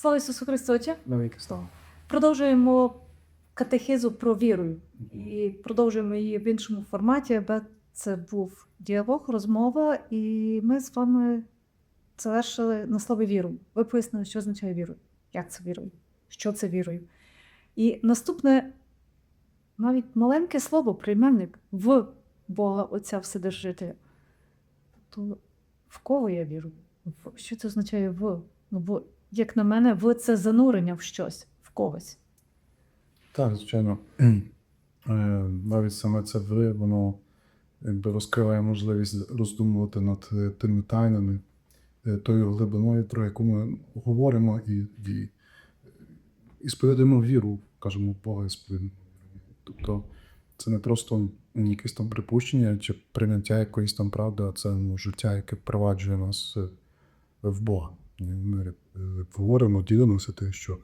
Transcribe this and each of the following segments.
Слава Ісусу Христу! Отче! Слава. Продовжуємо катехизу про віру і продовжуємо її в іншому форматі, аби це був діалог, розмова, і ми з вами завершили на слові віру. Ви пояснили, що означає віру, як це вірою, що це вірою. І наступне, навіть маленьке слово, прийменник в Бога Отця Вседержителя. То в кого я вірю? Що це означає в? Ну, бо, як на мене, в це занурення в щось, в когось. Так, звичайно. Е, Навіть саме це ви, воно якби розкриває можливість роздумувати над е, тими тайнами, е, тою глибиною, про яку ми говоримо і, і, і сповідуємо віру, кажемо Бога і сповідуємо. віру. Тобто це не просто якесь там припущення чи прийняття якоїсь там правди, а це ну, життя, яке впроваджує нас в Бога. Е, говоримо, ділимося тим, що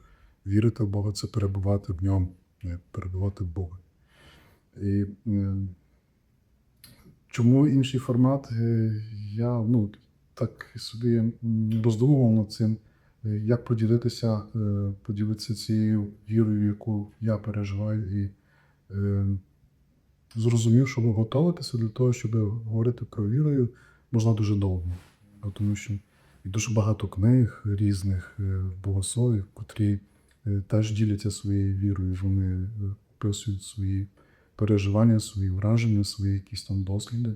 вірити в Бога це перебувати в ньому, е, перебувати в Бога. І е, чому інший формат? Е, Я ну, так собі роздумував над цим, е, як поділитися, е, поділитися цією вірою, яку я переживаю, і е, зрозумів, що готуватися до того, щоб говорити про вірою, можна дуже довго. Тому що і дуже багато книг різних е, богословів, котрі е, теж діляться своєю вірою, вони е, описують свої переживання, свої враження, свої якісь там досліди.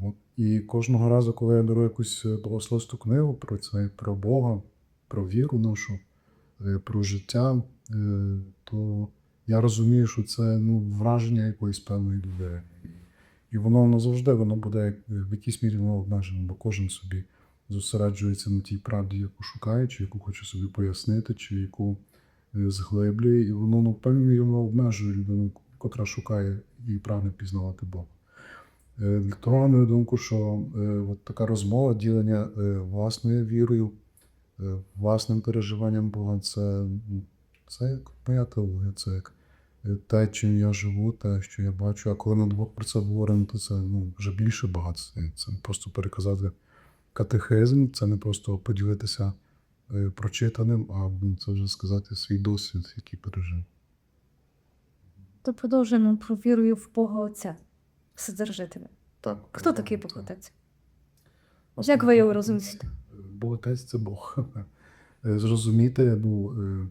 От. І кожного разу, коли я беру якусь богословську книгу про це, про Бога, про віру нашу, про життя, то я розумію, що це ну, враження якоїсь певної людини. І воно не завжди воно буде в якійсь мірі воно обмежено, бо кожен собі зосереджується на тій правді, яку шукає, чи яку хоче собі пояснити, чи яку е, зглиблює, і воно ну, певною мірі воно обмежує людину, котра шукає і прагне пізнавати Бога. Е, того, на мою думку, що е, от така розмова, ділення власною вірою, власним переживанням Бога, це, це як моя теологія, це як те, чим я живу, те, що я бачу. А коли ми двох про це говоримо, то це ну, вже більше багатство. Це просто переказати катехизм, це не просто поділитися е, прочитаним, а це вже сказати свій досвід, який пережив. То продовжуємо про вірою в Бога Отця, Вседержителя. Так. Хто такий Бог Отець? Як ви його розумієте? Бог Отець це Бог. Е, Зрозуміти ну, е,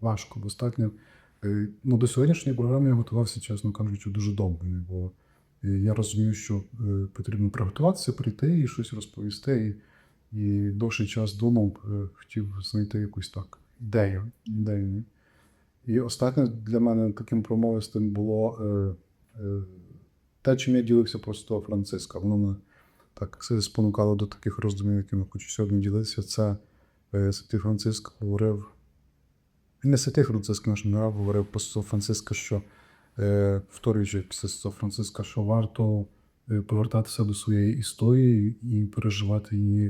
важко, достатньо. Ну, до сьогоднішньої програми я готувався, чесно кажучи, дуже довго. Бо я розумів, що е, потрібно приготуватися, прийти і щось розповісти. І, і довший час думав, е, хотів знайти якусь так ідею. ідею. І останнє для мене таким промовистим було е, е, те, чим я ділився просто Франциска. Воно мене так спонукало до таких роздумів, якими хочу сьогодні ділитися. Це е, Святий Франциск говорив. Не Святий Франциск, наш генерал говорив Святого Франциска, що е, вторюючи після Франциска, що варто е, повертатися до своєї історії і переживати її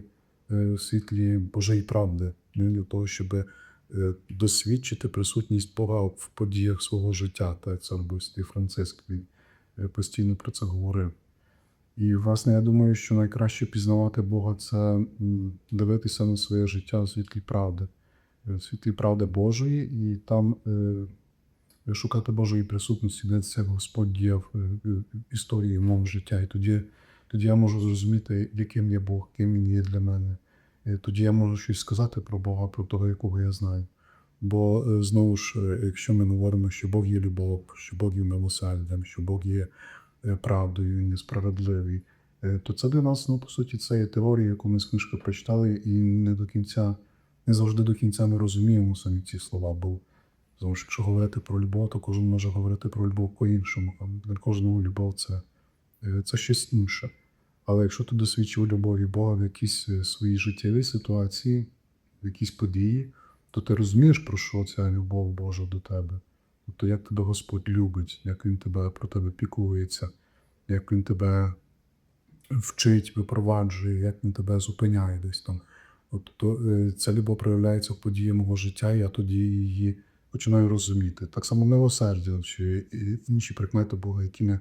е, в світлі Божої правди, для того, щоб е, досвідчити присутність Бога в подіях свого життя. Так це робив Святий Франциск. Він е, постійно про це говорив. І, власне, я думаю, що найкраще пізнавати Бога це дивитися на своє життя у світлі правди, е, в світлі правди Божої, і там е, шукати Божої присутності, дивитися, як Господь діяв е, е, в історії мого життя. І тоді, тоді я можу зрозуміти, яким є Бог, ким він є для мене. І тоді я можу щось сказати про Бога, про того, якого я знаю. Бо е, знову ж, е, якщо ми говоримо, що Бог є любов, що Бог є милосердям, що Бог є е, правдою, він є справедливий, е, то це для нас, ну, по суті, це є теорія, яку ми з книжки прочитали, і не до кінця, не завжди до кінця ми розуміємо самі ці слова. Бо тому що якщо говорити про любов, то кожен може говорити про любов по-іншому. Для кожного любов це, е, це щось інше. Але якщо ти досвідчив любові Бога в якійсь е, своїй життєвій ситуації, в якійсь події, то ти розумієш, про що ця любов Божа до тебе. Тобто, як тебе Господь любить, як Він тебе про тебе піклується, як Він тебе вчить, випроваджує, як Він тебе зупиняє десь там. От, то, е, ця любов проявляється в події мого життя, і я тоді її починаю розуміти. Так само милосердя чи інші прикмети Бога, які ми,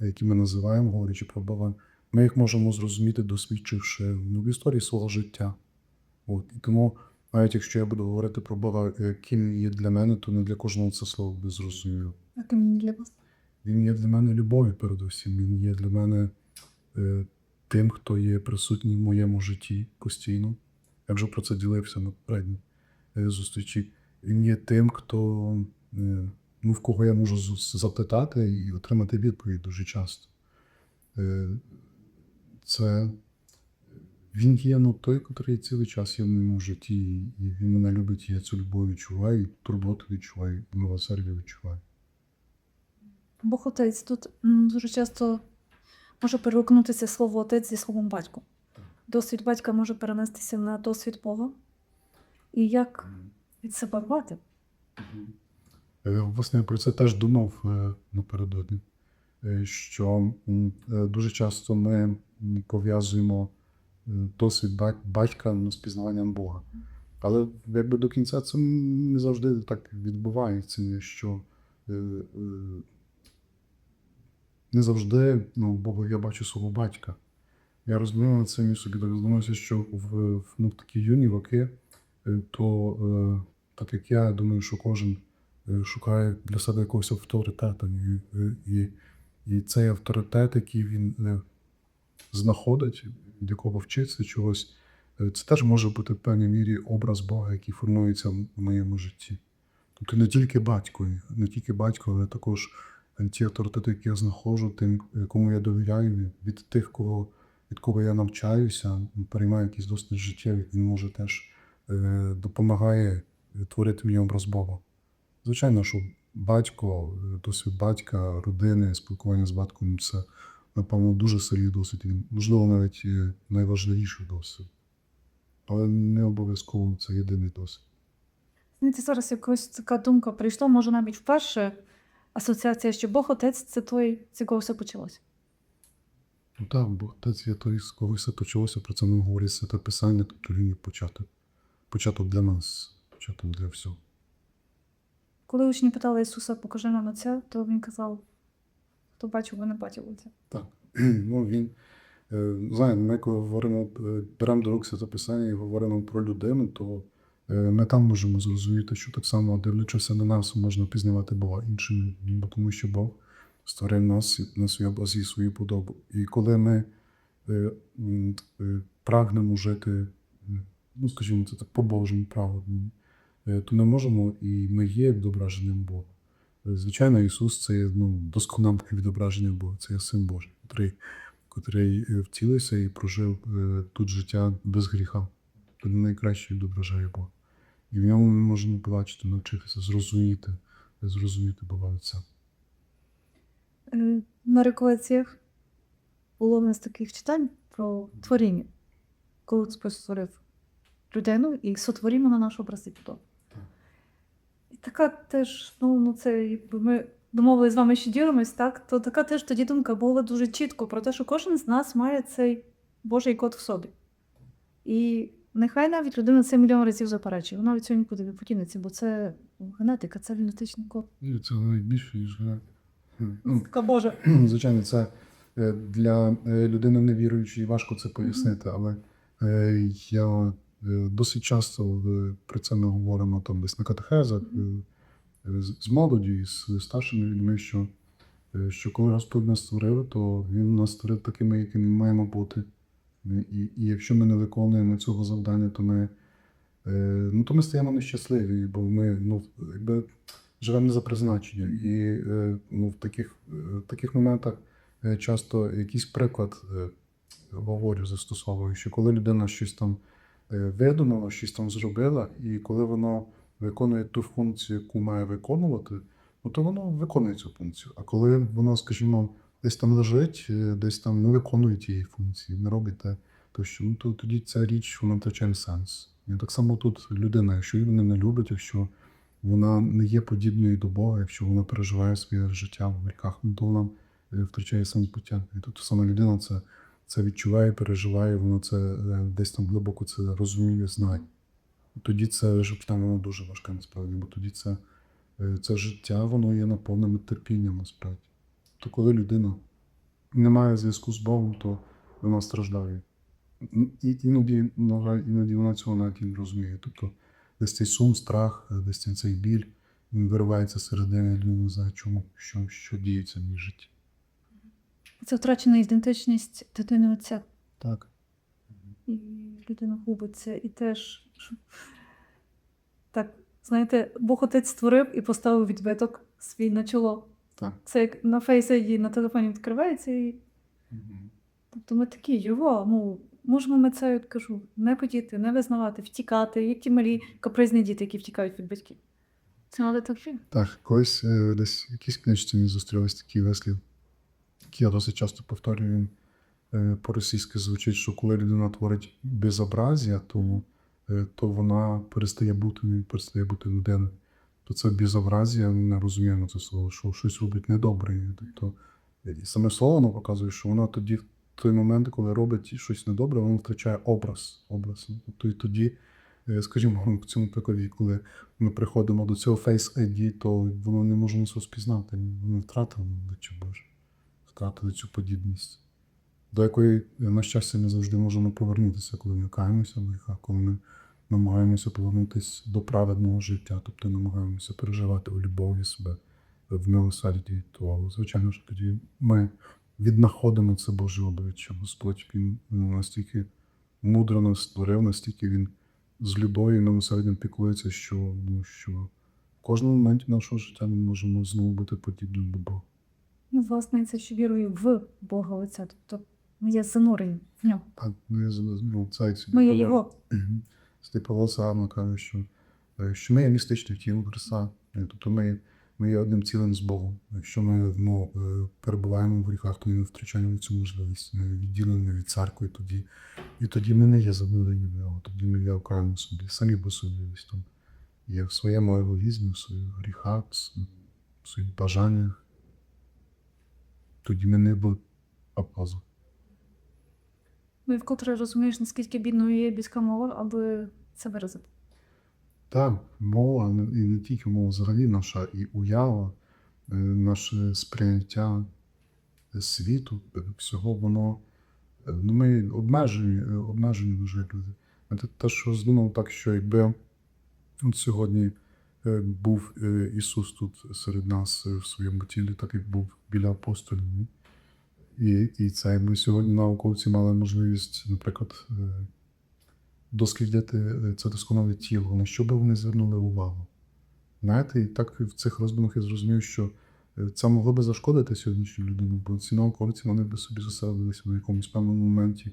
які ми називаємо, говорячи про Бога, ми їх можемо зрозуміти, досвідчивши ну, в історії свого життя. От, і тому навіть якщо я буду говорити про Бога, е, ким є для мене, то не для кожного це слово буде зрозуміло. Яким для вас? Він є для мене любов'ю передусім. Він є для мене е, тим, хто є присутній в моєму житті постійно. Я вже про це ділився на попередній е, зустрічі. Він є тим, хто, е, ну, в кого я можу запитати і отримати відповідь дуже часто. Е, це він є ну, той, який цілий час є в моєму житті, і він мене любить, і я цю любов відчуваю, і турботу відчуваю, і милосердя відчуваю. Бог отець тут дуже часто може перегукнутися слово отець зі словом батько. Досвід батька може перенестися на досвід Бога. І як від себе? Е, Власне, про це теж думав е, напередодні, е, що е, дуже часто ми пов'язуємо досвід батька з пізнаванням Бога. Але якби до кінця це не завжди так відбувається, що не завжди ну, Бога я бачу свого батька. Я роздумав над цим і собі так задумався, що в, в ну, в такі юні роки, то так як я думаю, що кожен е, шукає для себе якогось авторитету. І, е, і, і цей авторитет, який він е, знаходить, від якого вчиться чогось, це теж може бути в певній мірі образ Бога, який формується в моєму житті. Тобто не тільки батько, не тільки батько, але також ті авторитети, які я знаходжу, тим, кому я довіряю, від тих, кого, від кого я навчаюся, переймаю якісь досвід життєві, він може теж допомагає творити мені образ Бога. Звичайно, що батько, е, досвід батька, родини, спілкування з батьком це, напевно, дуже сильний досвід. і, Можливо, навіть е, найважливіший досвід. Але не обов'язково це єдиний досвід. Знаєте, зараз якось така думка прийшла, може навіть вперше асоціація, що Бог отець це той, з якого все почалося. Ну так, бо отець є той, з кого все почалося, про це нам говорить святе писання, тобто він є початок. Початок для нас, початок для всього. Коли учні питали Ісуса, покажи нам отця, то він казав, хто бачив, ви не бачив отця. Так. Ну, він, е, знаєте, ми коли говоримо, е, беремо до рук це писання і говоримо про людину, то е, ми там можемо зрозуміти, що так само, дивлячись на нас, можна пізнавати Бога іншим, бо тому що Бог створив нас на свій образ і свою подобу. І коли ми прагнемо жити, ну, скажімо, це так по-божому правильно, е, то ми можемо і ми є відображенням Бога. Е, Звичайно, Ісус це ну, досконале відображення Бога, це є син Божий, котрий, котрий е, втілився і прожив е, тут життя без гріха. Тобто він найкраще відображає Бога. І в ньому ми можемо побачити, навчитися, зрозуміти, зрозуміти Бога Отця. Е, На реколекціях було в нас таких читань про творіння, коли Господь створив людину і сотворімо на нашу образ подобу. Така теж, ну, ну це якби ми домовились з вами, що ділимось, так, то така теж тоді думка була дуже чітко про те, що кожен з нас має цей Божий код в собі. І нехай навіть людина це мільйон разів заперечує, вона від цього нікуди не подінеться, бо це ну, генетика, це генетичний код. І це навіть більше, ніж генетика. Ну, Божа. Звичайно, це е, для е, людини невіруючої важко це пояснити, але е, я досить часто е, про це ми говоримо там десь на катехезах е, з молоді, з старшими людьми, що, е, що коли Господь нас створив, то Він нас створив такими, якими ми маємо бути. Е, І, і якщо ми не виконуємо цього завдання, то ми, е, ну, то ми стаємо нещасливі, бо ми ну, якби, живемо не за призначенням. І е, ну, в таких, е, в таких моментах е, часто якийсь приклад е, говорю, застосовую, що коли людина щось там е, видумала, щось там зробила, і коли воно виконує ту функцію, яку має виконувати, ну то воно виконує цю функцію. А коли воно, скажімо, десь там лежить, е, десь там не виконує тієї функції, не робить те, то що ну, то тоді ця річ вона втрачає сенс. І так само тут людина, якщо її не люблять, якщо вона не є подібною до Бога, якщо вона переживає своє життя в гріхах, ну, то вона е, втрачає самопуття. І тут саме людина це, це відчуває, переживає, вона це е, десь там глибоко це розуміє, знає. Тоді це життя воно дуже важке насправді, бо тоді це, е, це життя, воно є наповнене терпінням насправді. То коли людина не має зв'язку з Богом, то вона страждає. І іноді, іноді вона цього навіть не розуміє. Тобто десь цей сум, страх, е, десь цей- біль, він виривається середини, людина не знає, чому, що, що діється в її житті. Це втрачена ідентичність дитини отця. Так. І людина губиться. І теж, так, знаєте, Бог отець створив і поставив відбиток свій на чоло. Так. Це як на фейсайді на телефоні відкривається і Тобто ми такі, його, ну, можемо ми це, от кажу, не хотіти, не визнавати, втікати, як ті малі капризні діти, які втікають від батьків. Це але так є. Так, колись е, десь в якійсь книжці мені зустрілись такі вислів, які я досить часто повторюю. Він е, по-російськи звучить, що коли людина творить безобразія, то, е, то вона перестає бути, перестає бути людиною. То це безобразія, не розуміємо це слово, що щось робить недобре. Тобто, саме слово воно показує, що вона тоді, в той момент, коли робить щось недобре, вона втрачає образ. образ. Тобто і тоді, е, скажімо, в цьому прикладі, коли ми приходимо до цього Face ID, то воно не може нас розпізнати. Ми втратили обличчя Боже, втратили цю подібність, до якої, е, на щастя, не завжди можемо повернутися, коли ми каємося в гріхах, коли ми намагаємося повернутися до праведного життя, тобто намагаємося переживати у любові себе, в милосерді, то, звичайно ж, тоді ми віднаходимо це Боже обличчя. Господь він настільки мудро нас створив, настільки він з любов'ю і милосердям піклується, що, ну, що в кожному моменті нашого життя ми можемо знову бути подібним до Бога. Ну, власне, це ще вірою в Бога Отця. Тобто ми є занурені в нього. Так, ну, я з- ну, це Ми є його. Святий Павло каже, що, е, що ми є містичне тіло Христа. Е, Тобто ми, ми є одним цілим з Богом. Якщо ми ну, е, перебуваємо в гріхах, то ми втрачаємо цю можливість. Ми відділені від церкви тоді. І тоді ми не є занурені в нього, тоді ми є окремо собі, самі по собі. Є в своєму егоїзмі, в своїх гріхах, в своїх бажаннях. Тоді ми не були апазу. Ну і вкотре розумієш, наскільки бідною є людська мова, аби це виразити. Так, мова і не тільки мова, взагалі наша і уява, е, наше сприйняття світу, е, всього воно. е, Ну, ми обмежені, обмежені дуже люди. Те- що здумав так, що якби от сьогодні був е, Ісус тут серед нас е, в своєму тілі, так як був біля апостолів. І, і це ми сьогодні науковці мали можливість, наприклад, е, дослідити е, це досконале тіло, на що би вони звернули увагу. Знаєте, і так в цих роздумах я зрозумів, що е, це могло би зашкодити сьогоднішню людину, бо ці науковці вони би собі зосередилися в якомусь певному моменті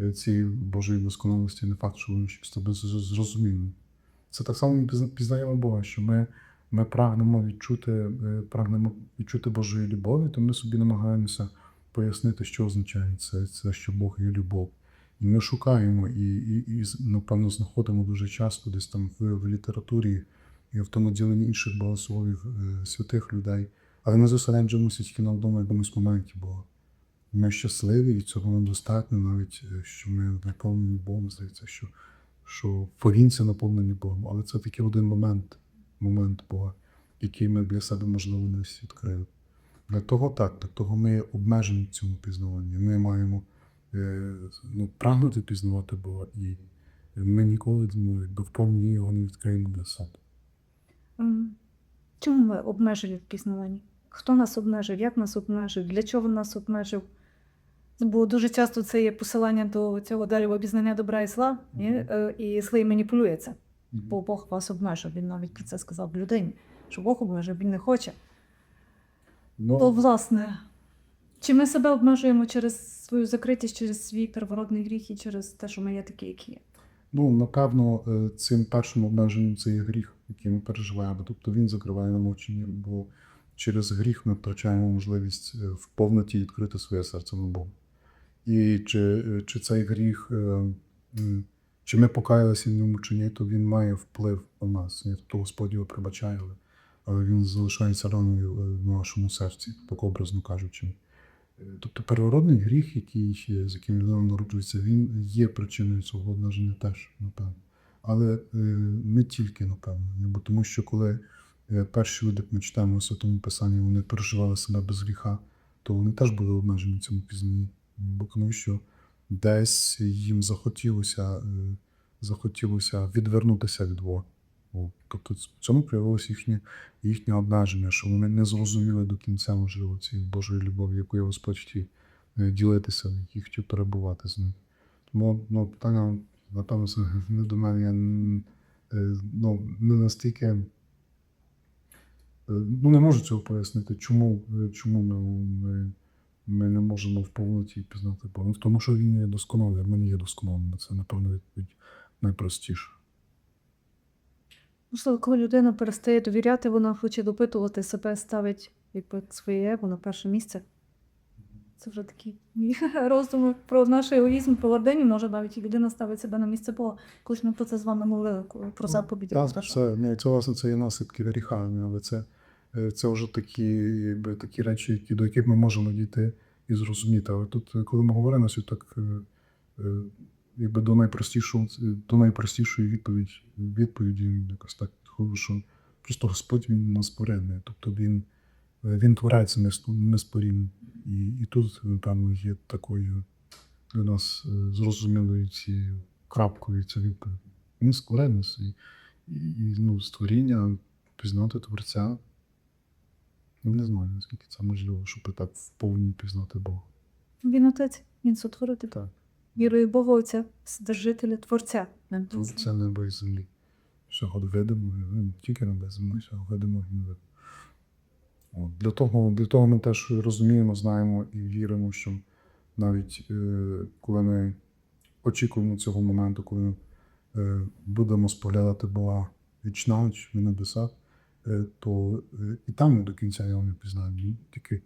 е, цієї Божої досконалості, не факт, що вони щось зрозуміли. Це так само ми пізна- пізнаємо Бога, що ми, ми прагнемо відчути, е, прагнемо відчути Божої любові, то ми собі намагаємося пояснити, що означає це, це що Бог є любов. І ми шукаємо і, і, і напевно, знаходимо дуже часто десь там в, в літературі і в тому діленні інших богословів е, святих людей. Але ми зосереджуємося тільки на одному якомусь моменті Бога. Ми щасливі, і цього нам достатньо, навіть е, що ми наповнені Богом, здається, що, що повінці наповнені Богом. Але це такий один момент, момент Бога, який ми для себе, можливо, не відкрили. Для того так, для того ми обмежені в цьому пізнаванні. Ми маємо е, ну, прагнути пізнавати Бога, і ми ніколи ну, повній його не відкриємо для себе. Чому ми обмежені в пізнаванні? Хто нас обмежив, як нас обмежив, для чого нас обмежив? Бо дуже часто це є посилання до цього дерева обізнання добра і зла, ні? Мгм. Е, і злий маніпулюється. Бо Бог вас обмежив. Він навіть про це сказав людині, що Бог обмежив, він не хоче. Ну, То, власне, чи ми себе обмежуємо через свою закритість, через свій первородний гріх і через те, що ми є такі, які є? Ну, напевно, е, цим першим обмеженням це є гріх, який ми переживаємо. Тобто він закриває нам очі, бо через гріх ми втрачаємо можливість е, в повноті відкрити своє серце на Богу. І чи, чи цей гріх, е, чи ми покаялися в ньому чи ні, то він має вплив на нас. Тобто Господь його прибачає, але, він залишається раною е, в нашому серці, так образно кажучи. Тобто первородний гріх, який, з яким людина народжується, він є причиною цього обмеження теж, напевно. Але е, не тільки, напевно. Бо тому що коли перші люди, як ми читаємо у Святому Писанні, вони переживали себе без гріха, то вони теж були обмежені в цьому пізнанні. Тому що десь їм захотілося, е, захотілося відвернутися від Бога. Тобто в цьому проявилося їхнє, їхнє обмеження, що вони не зрозуміли до кінця, можливо, цієї Божої любові, якою Господь хотів е, ділитися, в хотів перебувати з ним. Тому ну, питання, напевно, не до мене. Я е, ну, не настільки. Ну, не можу цього пояснити, чому, чому ми, ми, ми не можемо в повноті пізнати Бога. Ну, Тому що він є досконалий, а ми не є досконалими. Це, напевно, відповідь найпростіша. Можливо, коли людина перестає довіряти, вона хоче допитувати себе, ставить якби, своє его на перше місце. Це вже такі мої роздуми про наш егоїзм, про гординю. Може, навіть і людина ставить себе на місце Бога. Колись ми про це з вами коли про заповіді. Так, це, це, власне, це є наслідки гріха, але це, це вже такі, якби, такі речі, які, до яких ми можемо дійти і зрозуміти. Але тут, е, коли ми говоримо, так, е, е, якби до найпростішого, до найпростішої відповіді, відповіді якось так підходжу, що просто Господь він нас порядний. Тобто він, е, він творець нес- І, тут, напевно, є такою для нас е, зрозумілою цією крапкою ця відповідь. Він скорений і, і ну, створіння, пізнати Творця. Ну, не знаю, наскільки це можливо, щоб так вповні пізнати Бога. Він отець, він сотворитель. Так. Вірою Бога Отця, Вседержителя, Творця. Це небо і землі. Всього видимо, тільки небо і землі, всього видимо і невидимо. От. Для, того, для того ми теж розуміємо, знаємо і віримо, що навіть е, коли ми очікуємо цього моменту, коли е, будемо споглядати Бога віч навіч в небесах, то е, і там до кінця його не пізнаємо. Тільки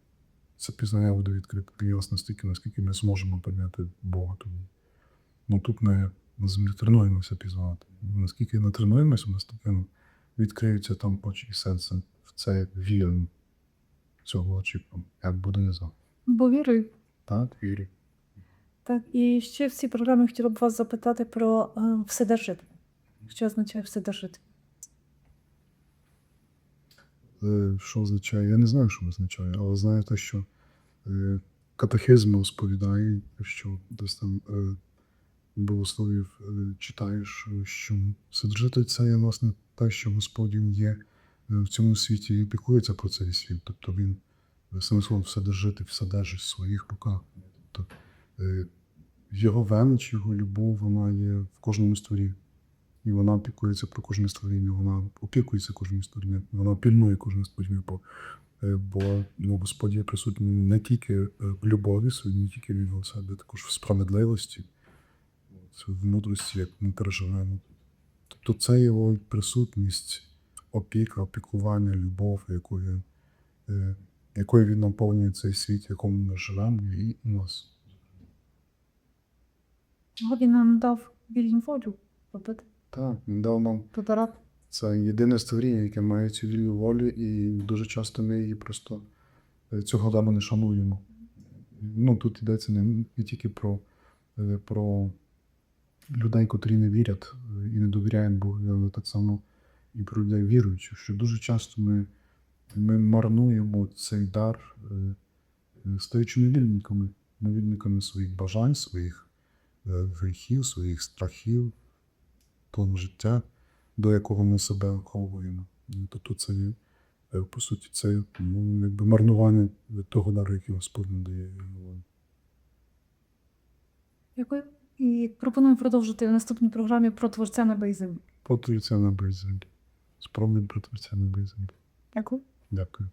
це пізнання буде відкрите для нас настільки, наскільки ми зможемо прийняти Бога тоді. Ну тут ми на землі тренуємося пізнавати. Наскільки не тренуємося, настільки ну, відкриються там очі і серце в це віримо. Цього очікуємо. Як буде, не знаю. Бо вірою. Так, вірю. Так, і ще в цій програмі хотіла б вас запитати про е, Вседержителя. Що означає Вседержитель? Е, Що означає? Я не знаю, що означає, але знаю те, що е, катехизм розповідає, що десь там е, богословів читаєш, що Вседержитель це є власне те, що Господь є в цьому світі і піклується про цей світ. Тобто він саме словом все держить в своїх руках. Тобто, його велич, його любов, вона є в кожному створі. І вона опікується про кожне створіння, вона опікується кожним створінням, вона пільнує кожне створіння, бо, е, бо ну, Господь є присутній не тільки е, в любові не тільки в його себе, також в справедливості, в мудрості, як ми переживаємо. Тобто це його присутність, опіка, опікування, любов, якою, е, якою він наповнює цей світ, в якому ми живемо, і нас. Він нам дав вільну волю робити, Так, він дав. Це єдине створіння, яке має цю вільну волю, і дуже часто ми її просто е, цього дому не шануємо. Ну, тут йдеться не, не тільки про, е, про людей, котрі не вірять е, і не довіряють Богу, але так само і про людей віруючих, що дуже часто ми, ми марнуємо цей дар, стаючи невільниками, невільниками своїх бажань, своїх гріхів, своїх страхів, того життя до якого ми себе виховуємо. І Тобто це є, е, по суті, це ну, якби марнування від того дару, який Господь надає. Дякую. І пропоную продовжити в наступній програмі про творця і землі. По творця на землі. Спробуй про творця на землі. Дякую. Дякую.